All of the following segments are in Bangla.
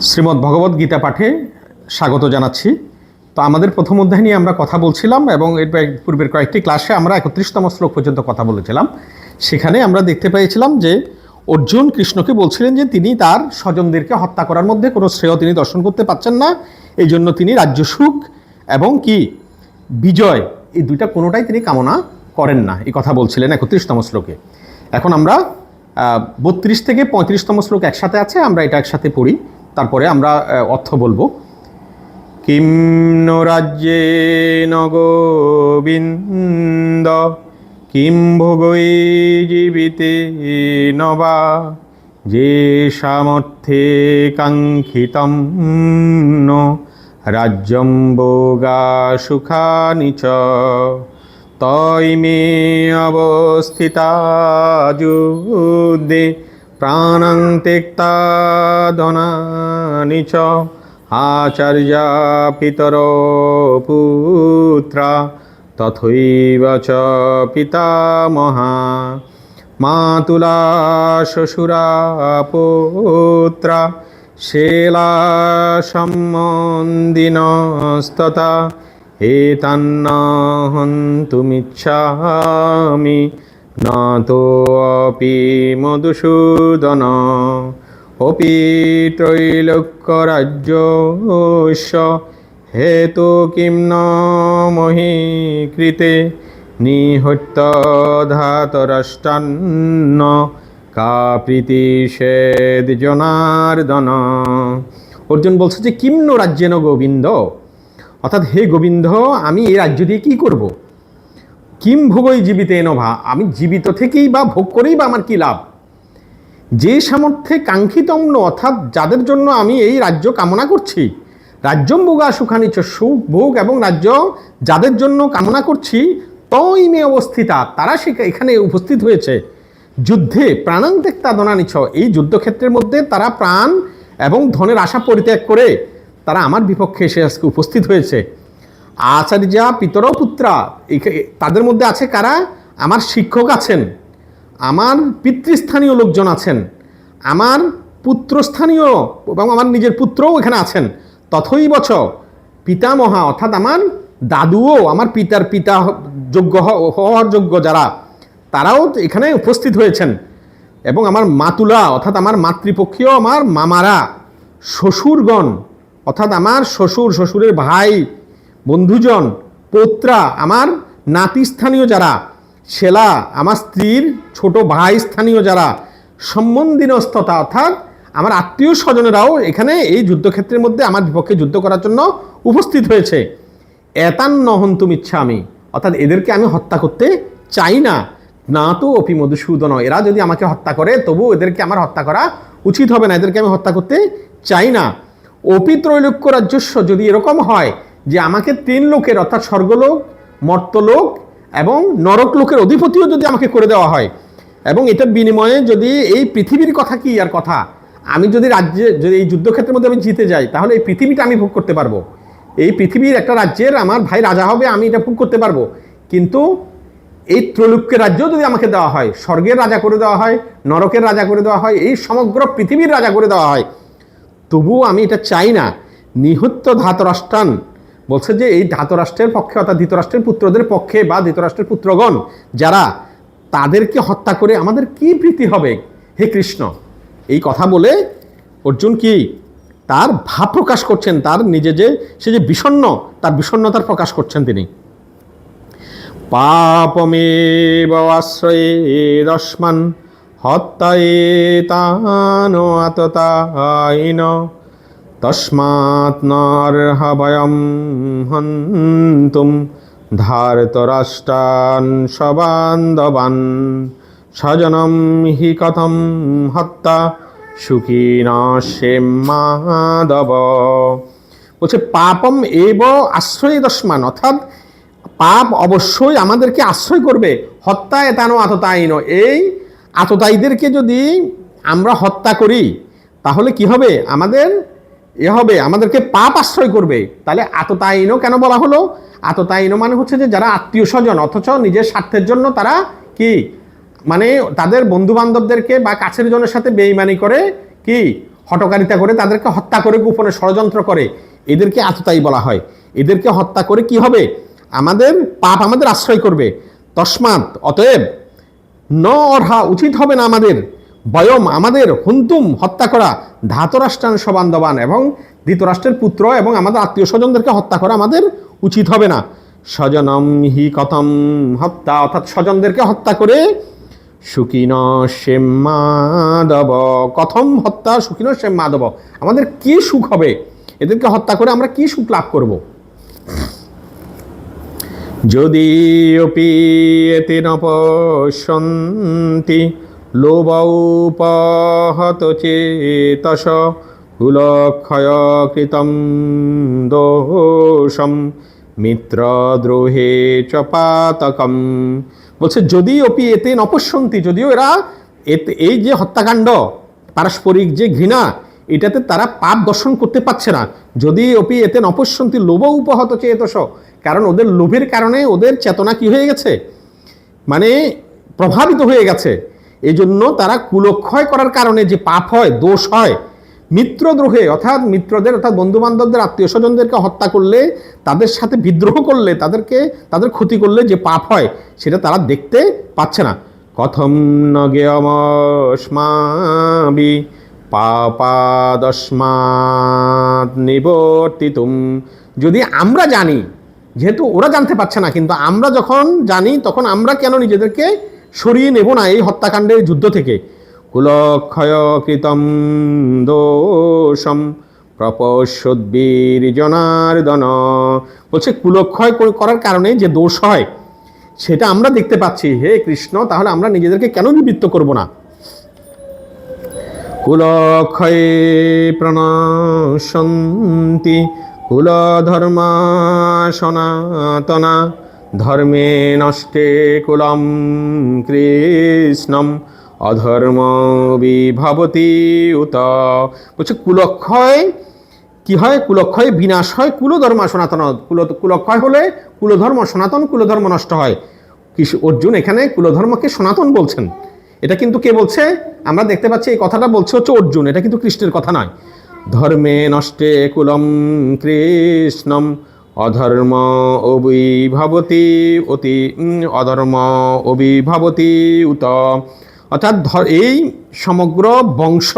শ্রীমদ্ ভগবদ গীতা পাঠে স্বাগত জানাচ্ছি। তো আমাদের প্রথম অধ্যায় নিয়ে আমরা কথা বলছিলাম এবং এর পূর্বের কয়েকটি ক্লাসে আমরা একত্রিশতম শ্লোক পর্যন্ত কথা বলেছিলাম। সেখানে আমরা দেখতে পেয়েছিলাম যে অর্জুন কৃষ্ণকে বলছিলেন যে তিনি তার স্বজনদেরকে হত্যা করার মধ্যে কোনো শ্রেয় তিনি দর্শন করতে পারছেন না। এই জন্য তিনি রাজ্য সুখ এবং কি? বিজয় এই দুইটা কোনোটাই তিনি কামনা করেন না। এই কথা বলছিলেন একত্রিশতম শ্লোকে। এখন আমরা বত্রিশ থেকে পঁয়ত্রিশতম শ্লোক একসাথে আছে, আমরা এটা একসাথে পড়ি। তারপরে আমরা অর্থ বলব। কিম নো রাজ্যে গোবিন্দ কিম ভোগই জীবিতে নবা, যে সামর্থ্যে কাঙ্ক্ষিতম রাজ্যম ভোগা সুখানি চ মে অবস্থিতা যুদ্ধে প্রাণং তেক্তা ধনানি চ আচার্যা পিতর পুত্রা তথৈব চ পিতামহা মাতুলা শ্বশুরা পুত্রা শেলা সম্বন্ধিনস্ততা এতান্ন হন্তুমিচ্ছামি ন তোপি মধুসূদন, অপি ত্রৈলোক্যরাজ্যস্য হেতু কিম ন মহি কৃতে নিহত্য ধাতরাষ্টান্ন কা প্রীতি সেদ জনার্দন। অর্জুন বলছে যে কিম্ন রাজ্যেন গোবিন্দ? অর্থাৎ হে গোবিন্দ, আমি এই রাজ্য দিয়ে কী করব? কিম ভোগই জীবিতে নভা আমি জীবিত থেকেই বা ভোগ করেই বা আমার কী লাভ? যে সামর্থ্যে কাঙ্ক্ষিতম্ন অর্থাৎ যাদের জন্য আমি এই রাজ্য কামনা করছি, রাজ্যম ভোগা সুখানিচ সুখ ভোগ এবং রাজ্য যাদের জন্য কামনা করছি তই মে অবস্থিতা, তারা সে এখানে উপস্থিত হয়েছে। যুদ্ধে প্রাণাং ত্যক্তা ধনানিছ এই যুদ্ধক্ষেত্রের মধ্যে তারা প্রাণ এবং ধনের আশা পরিত্যাগ করে, তারা আমার বিপক্ষে এসে আজকে উপস্থিত হয়েছে। আচার্যা পিতর পুত্রা তাদের মধ্যে আছে কারা? আমার শিক্ষক আছেন, আমার পিতৃস্থানীয় লোকজন আছেন, আমার পুত্রস্থানীয় এবং আমার নিজের পুত্রও এখানে আছেন। তথই বছ পিতামহা, অর্থাৎ আমার দাদুও, আমার পিতার পিতা যোগ্য হওয়ার যোগ্য যারা, তারাও এখানে উপস্থিত হয়েছেন। এবং আমার মাতুলা, অর্থাৎ আমার মাতৃপক্ষীয়, আমার মামারা, শ্বশুরগণ, অর্থাৎ আমার শ্বশুর, শ্বশুরের ভাই বন্ধুজন, পোত্রা, আমার নাতি স্থানীয় যারা ছেলা আমার স্ত্রীর ছোট ভাই স্থানীয় যারা সম্বন্ধীনস্ততা অর্থাৎ আমার আত্মীয় স্বজনেরাও এখানে এই যুদ্ধক্ষেত্রের মধ্যে আমার বিপক্ষে যুদ্ধ করার জন্য উপস্থিত হয়েছে। এতান্ন হন্তুম ইচ্ছা আমি অর্থাৎ এদেরকে আমি হত্যা করতে চাই না। না তো অপি মধুসূদন, এরা যদি আমাকে হত্যা করে তবু এদেরকে আমার হত্যা করা উচিত হবে না, এদেরকে আমি হত্যা করতে চাই না। অপি ত্রৈলোক্য রাজ্যস্ব যদি এরকম হয় যে আমাকে তিন লোকের, অর্থাৎ স্বর্গলোক, মর্তলোক এবং নরক লোকের অধিপতিও যদি আমাকে করে দেওয়া হয়। এবং এটার বিনিময়ে যদি এই পৃথিবীর কথা কি আর কথা? আমি যদি রাজ্যে, যদি এই যুদ্ধক্ষেত্রের মধ্যে আমি জিতে যাই, তাহলে এই পৃথিবীটা আমি ভোগ করতে পারব। এই পৃথিবীর একটা রাজ্যের আমার ভাই রাজা হবে, আমি এটা ভোগ করতে পারব। কিন্তু এই ত্রৈলোক্যের রাজ্য যদি আমাকে দেওয়া হয়, স্বর্গের রাজা করে দেওয়া হয়, নরকের রাজা করে দেওয়া হয়, এই সমগ্র পৃথিবীর রাজা করে দেওয়া হয়, তবুও আমি এটা চাই না। নিহত্য ধাতরাষ্ট্রান বলছে যে এই ধাতরাষ্ট্রের পক্ষে অর্থাৎ ধৃতরাষ্ট্রের পুত্রদের পক্ষে বা ধৃতরাষ্ট্রের পুত্রগণ যারা তাদেরকে হত্যা করে আমাদের কি প্রীতি হবে? হে কৃষ্ণ। এই কথা বলে অর্জুন কি তার ভাব প্রকাশ করছেন, তার নিজে যে, সে যে বিষণ্ণ, তার বিষণ্ণতার প্রকাশ করছেন তিনি। পাপমেব আশ্রয়ে দস্মান হত্যায়ে তান আততায়িন। তস্মাৎ নর্হবয়ম হন্তুম ধারতরাষ্ট্রান সবান্ধবান স্বজনম হি কথম হত্যা সুখীনা মাধব। বলছে, পাপম এব আশ্রয় দশমান অর্থাৎ পাপ অবশ্যই আমাদেরকে আশ্রয় করবে। হত্যা এতানো আততায়ীন। এই আততায়ীদেরকে যদি আমরা হত্যা করি, তাহলে কি হবে? আমাদের এ হবে, আমাদেরকে পাপ আশ্রয় করবে। তাহলে আততায়ীনও কেন বলা হলো? আততায়ীনও মানে হচ্ছে যে যারা আত্মীয় স্বজন, অথচ নিজের স্বার্থের জন্য তারা কি? মানে তাদের বন্ধু বান্ধবদেরকে বা কাছের জনের সাথে বেইমানি করে কি? হটকারিতা করে তাদেরকে হত্যা করে, গোপনে ষড়যন্ত্র করে। এদেরকে আততাই বলা হয়। এদেরকে হত্যা করে কি হবে? আমাদের পাপ আমাদের আশ্রয় করবে। তসমাৎ, অতএব ন অর্হা উচিত হবে না আমাদের। বয়ম আমাদের হুন্তুম হত্যা করা ধাতরাষ্ট্রান সবান্ধবান এবং ধৃতরাষ্ট্রের পুত্র এবং আমাদের আত্মীয় স্বজনদেরকে হত্যা করা আমাদের উচিত হবে না। স্বজনম হি কথম হত্যা, অর্থাৎ স্বজনদেরকে হত্যা করে সুকিন মাধব। কথম হত্যা সুকিন মাধব। আমাদের কি সুখ হবে? এদেরকে হত্যা করে আমরা কি সুখ লাভ করব? যদি অপি এতে নপশ্যন্তি লোবৌপহত চেতস কুলক্ষয় কৃতম দোষম মিত্রদ্রোহে চপাতকম বলছে যদি অপি এতে নপশ্যন্তি, যদিও এরা এতে, এই যে হত্যাকাণ্ড, পারস্পরিক যে ঘৃণা, এটাতে তারা পাপ দর্শন করতে পারছে না। যদি অপি এতে নপশ্যন্তি লোভ উপহত চেতস কারণ ওদের লোভের কারণে ওদের চেতনা কি হয়ে গেছে? মানে প্রভাবিত হয়ে গেছে। এই জন্য তারা কুলক্ষয় করার কারণে যে পাপ হয়, দোষ হয়, মিত্রদ্রোহে, অর্থাৎ মিত্রদের, অর্থাৎ বন্ধু বান্ধবদের আত্মীয় স্বজনদেরকে হত্যা করলে, তাদের সাথে বিদ্রোহ করলে, তাদেরকে, তাদের ক্ষতি করলে যে পাপ হয়, সেটা তারা দেখতে পাচ্ছে না। কথম নগেয়মস্মাবি পাপাদস্মাৎ নিবর্তিতুম। যদি আমরা জানি, যেহেতু ওরা জানতে পারছে না, কিন্তু আমরা যখন জানি, তখন আমরা কেন নিজেদেরকে সরিয়ে নেব না এই হত্যাকাণ্ডের যুদ্ধ থেকে। কুলক্ষয় কৃতম দোষম প্রপশোদ্বীর জনার্দন বলছে, কুলক্ষয় করার কারণে যে দোষ হয়, সেটা আমরা দেখতে পাচ্ছি। হে কৃষ্ণ, তাহলে আমরা নিজেদেরকে কেন নিবৃত্ত করব না? কুলক্ষয়ে প্রণশন্তি কুলধর্মা সনাতনা। ধর্মে নষ্টে কুলম কৃষ্ণম, অধর্ম বিভবতি উত। বলছে, কুলক্ষয় কি হয়? কুলক্ষয় বিনাশ হয়, কুলধর্ম সনাতন। কুল, কুলক্ষয় হলে কুলধর্ম সনাতন, কুলধর্ম নষ্ট হয়। কৃষ্ণ অর্জুন এখানে কুলধর্মকে সনাতন বলছেন। এটা কিন্তু কে বলছে? আমরা দেখতে পাচ্ছি এই কথাটা বলছে হচ্ছে অর্জুন। এটা কিন্তু কৃষ্ণের কথা নয়। ধর্মে নষ্টে কুলম কৃষ্ণম অধর্ম অবিভাবতি অতি অধর্ম অবিভাবতি উত। অর্থাৎ এই সমগ্র বংশ,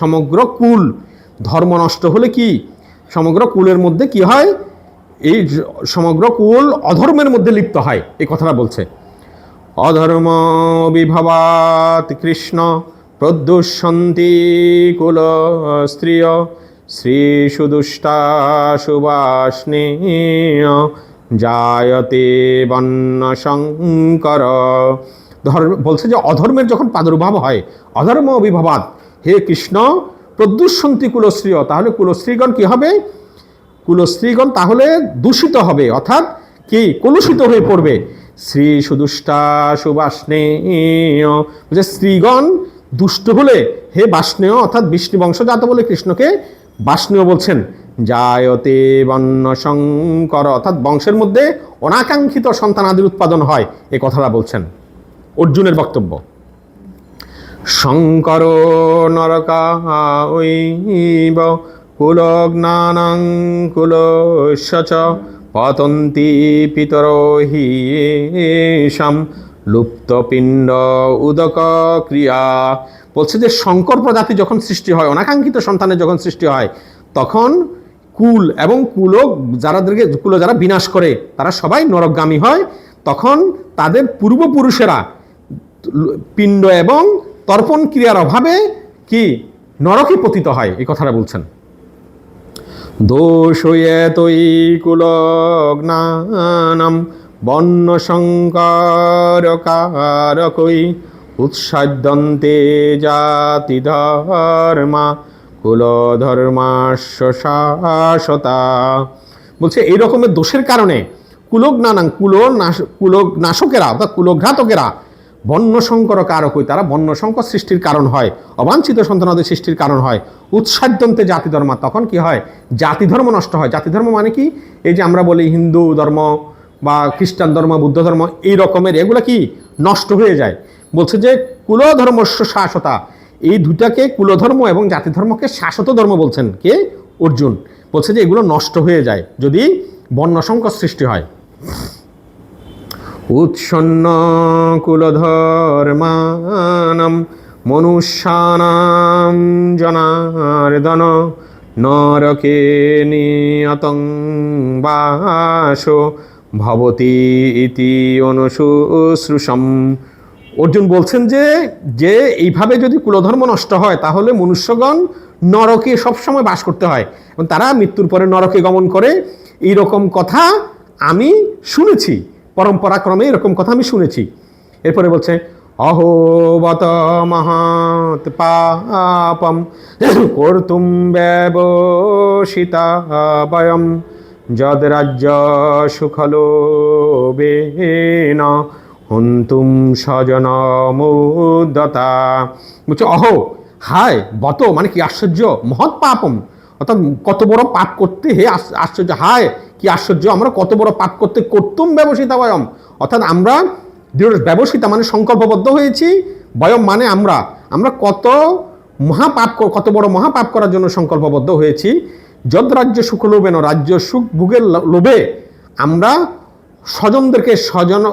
সমগ্র কুল, ধর্ম নষ্ট হলে কি? সমগ্র কুলের মধ্যে কি হয়? এই সমগ্র কুল অধর্মের মধ্যে লিপ্ত হয়, এই কথাটা বলছে। অধর্ম বিভবাত কৃষ্ণ প্রদ্যুষন্তি কুল, স্ত্রিয় শ্রী সুদুষ্টা সুবাসনীয় জায়তে বন্য শঙ্কর। ধর্ম, বলছে যে অধর্মের যখন প্রাদুর্ভাব হয়, অধর্ম বিভবাত হে কৃষ্ণ প্রদ্যুষন্তি কুলশ্রীয়, তাহলে কুলশ্রীগণ কি হবে? কুলশ্রীগণ তাহলে দূষিত হবে, অর্থাৎ কি? কলুষিত হয়ে পড়বে। শ্রী সুদুষ্টা সুবাসনেয় যে স্ত্রীগণ দুষ্ট হলে, হে বাষ্ণেয় অর্থাৎ বিষ্ণু বংশজাত বলে কৃষ্ণকে বাষ্ণেয় বলছেন, জায়তে বন্য শঙ্কর। অর্থাৎ বংশের মধ্যে অনাকাঙ্ক্ষিত সন্তানাদির উৎপাদন হয়, এ কথাটা বলছেন অর্জুনের বক্তব্য। শঙ্কর কুলস্য চ পতন্তি পিতর লুপ্তপিণ্ড উদক ক্রিয়া বলছে যে শঙ্কর প্রজাতি যখন সৃষ্টি হয়, অনাকাঙ্ক্ষিত সন্তানের যখন সৃষ্টি হয়, তখন কুল এবং কুল যারাদেরকে কুলো যারা বিনাশ করে, তারা সবাই নরকগামী হয়। তখন তাদের পূর্বপুরুষেরা পিণ্ড এবং তর্পণ ক্রিয়ার অভাবে কি? নরকে পতিত হয়, এই কথাটা বলছেন। দোষয়েতই কুলগ্নানাম বন্য সংকারকারকই উৎসাদ্যন্তে জাতি ধর্মা কুলধর্মাস্য শাসতা বলছে, এই রকমের দোষের কারণে কুলগ্নানাং কুল নাশ কুলগ নাশকেরা অর্থাৎ কুলঘাতকেরা বন্য কারক কারকই, তারা বন্য সংকর সৃষ্টির কারণ হয়, অবাঞ্ছিত সন্তানাদের সৃষ্টির কারণ হয়। উৎসাদ্যন্তে জাতি ধর্ম তখন কি হয়? জাতি ধর্ম নষ্ট হয়। জাতি ধর্ম মানে কি? এই যে আমরা বলি হিন্দু ধর্ম বা খ্রিস্টান ধর্ম, বুদ্ধ ধর্ম, এই রকমের, এগুলো কি? নষ্ট হয়ে যায়। বলছে যে কুলধর্মস্য শাসতা এই দুটাকে কুলধর্ম এবং জাতি ধর্মকে শাশ্বত ধর্ম বলছেন কে? অর্জুন। বলছে যে এগুলো নষ্ট হয়ে যায় যদি বর্ণ সংকট সৃষ্টি হয়। উৎসন্ন কুলধর্মানম মনুষ্যানাম জনার্দন নরকে নিয়তং ভবতি ইতি অনুশুশ্রুষম অর্জুন বলছেন যে যে এইভাবে যদি কুলধর্ম নষ্ট হয়, তাহলে মনুষ্যগণ নরকে সবসময় বাস করতে হয়। এবং তারা মৃত্যুর পরে নরকে গমন করে। এই রকম কথা আমি শুনেছি। পরম্পরাক্রমে এরকম কথা আমি শুনেছি। এরপরে বলছে অহোবত মহাত পাপম ব্যবসিতা যদ রাজ্য সুখলোবেন হন্তুম স্বজন মুদতা। বলছে, অহো, হায়, বত মানে কি আশ্চর্য, মহৎ পাপম। অর্থাৎ কত বড় পাপ করতে হে আশ্চর্য, হায়, কি আশ্চর্য, আমরা কত বড় পাপ করতে করতুম ব্যবসিতা বয়ম অর্থাৎ আমরা দৃঢ়, ব্যবসিতা মানে সংকল্পবদ্ধ হয়েছি, বয়ম মানে আমরা। আমরা কত মহাপাপ কত বড় মহাপাপ করার জন্য সংকল্পবদ্ধ হয়েছি। যদ রাজ্য সুখ লোভেন রাজ্য সুখ ভোগের লোভে আমরা স্বজনদেরকে স্বজন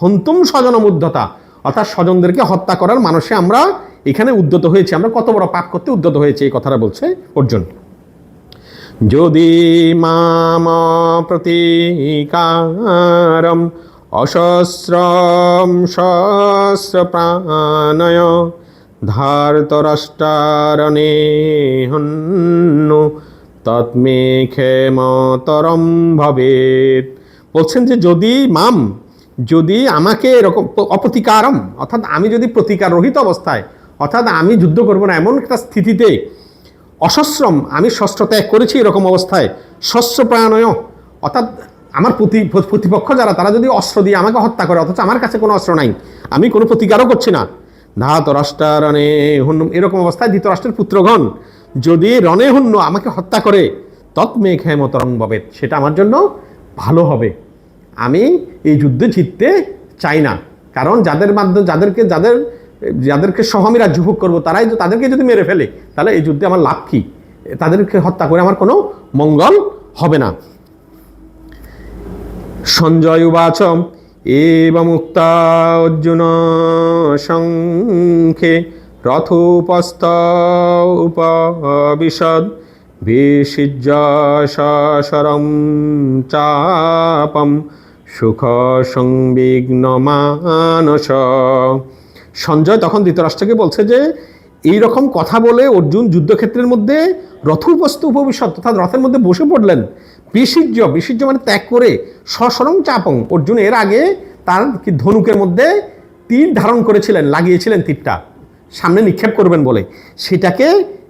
হন্তুম স্বজন উদ্ধতা অর্থাৎ স্বজনদেরকে হত্যা করার মানুষে আমরা এখানে উদ্যত হয়েছি। আমরা কত বড় পাপ করতে উদ্যত হয়েছি, এই কথাটা বলছে অর্জুন। যদি মাম প্রতিকারম অসস্রম সহস্র প্রাণয় ধারতরাষ্টারণে হন্নু তৎমে ক্ষেমতরম ভবেত। বলছেন যে যদি মাম যদি আমাকে এরকম অপ্রতিকারম, অর্থাৎ আমি যদি প্রতিকার রহিত অবস্থায়, অর্থাৎ আমি যুদ্ধ করব না, এমন একটা স্থিতিতে অসশ্রম, আমি ষষ্ঠ ত্যাগ করেছি এরকম অবস্থায় শস্য প্রাণয় অর্থাৎ আমার প্রতি প্রতিপক্ষ যারা, তারা যদি অস্ত্র দিয়ে আমাকে হত্যা করে, অথচ আমার কাছে কোনো অস্ত্র নাই, আমি কোনো প্রতিকারও করছি না। ধাত রাষ্ট্রারণে হুন্ন, এরকম অবস্থায় ধৃতরাষ্ট্রের পুত্রগণ যদি রণে হুন্ন আমাকে হত্যা করে তৎমে ক্ষেমতরং ভবেত সেটা আমার জন্য ভালো হবে। আমি এই যুদ্ধে জিততে চাই না। কারণ যাদের মাধ্যমে, যাদেরকে, যাদের, যাদেরকে সহ আমি রাজ্য ভোগ করব, তারাই তাদেরকে যদি মেরে ফেলে, তাহলে এই যুদ্ধে আমার লাভ কী? তাদেরকে হত্যা করে আমার কোনো মঙ্গল হবে না। সঞ্জয় উবাচ এবমুক্তা অর্জুন সংখ্যে রথোপস্থ উপবিশদ বিসিজ্য সরম চাপম সুখ সংবিঘ্ন মানস সঞ্জয় তখন ধৃতরাষ্ট্রকে বলছে যে এই রকম কথা বলে অর্জুন যুদ্ধক্ষেত্রের মধ্যে রথোপস্থ উপবিশদ অর্থাৎ রথের মধ্যে বসে পড়লেন। বিসিজ্য বিসিজ্য মানে ত্যাগ করে সসরং চাপং। অর্জুন এর আগে তার কি ধনুকের মধ্যে তীর ধারণ করেছিলেন, লাগিয়েছিলেন তীরটা। সামনে নিক্ষেপ করবেন বলে। সেটাকে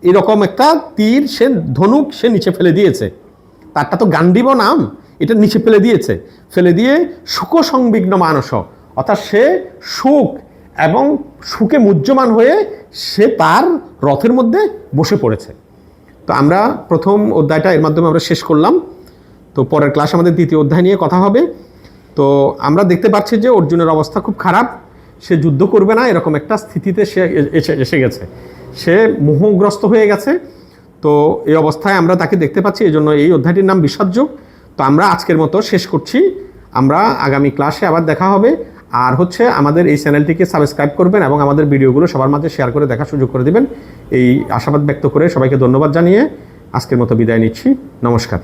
এরকম একটা তীর, সে ধনুক সে নিচে ফেলে দিয়েছে। তারটা তো গান্ডীব নাম। এটা নিচে ফেলে দিয়েছে। ফেলে দিয়ে সুখ সংবিঘ্ন মানস। অর্থাৎ সে সুখ এবং সুখে মুহ্যমান হয়ে সে তার রথের মধ্যে বসে পড়েছে। তো আমরা প্রথম অধ্যায়টা এর মাধ্যমে আমরা শেষ করলাম। তো পরের ক্লাস আমাদের দ্বিতীয় অধ্যায় নিয়ে কথা হবে। তো আমরা দেখতে পাচ্ছি যে অর্জুনের অবস্থা খুব খারাপ। সে যুদ্ধ করবে না, এরকম একটা স্থিতিতে সে এসে এসে গেছে। সে মোহগ্রস্ত হয়ে গেছে। তো এই অবস্থায় আমরা তাকে দেখতে পাচ্ছি এই জন্য এই অধ্যায়টির নাম বিষাদযোগ। তো আমরা আজকের মতো শেষ করছি। আমরা আগামী ক্লাসে আবার দেখা হবে। আর হচ্ছে আমাদের এই চ্যানেলটিকে সাবস্ক্রাইব করবেন এবং আমাদের ভিডিওগুলো সবার মাঝে শেয়ার করে দেখার সুযোগ করে দেবেন। এই আশাবাদ ব্যক্ত করে সবাইকে ধন্যবাদ জানিয়ে আজকের মতো বিদায় নিচ্ছি। নমস্কার।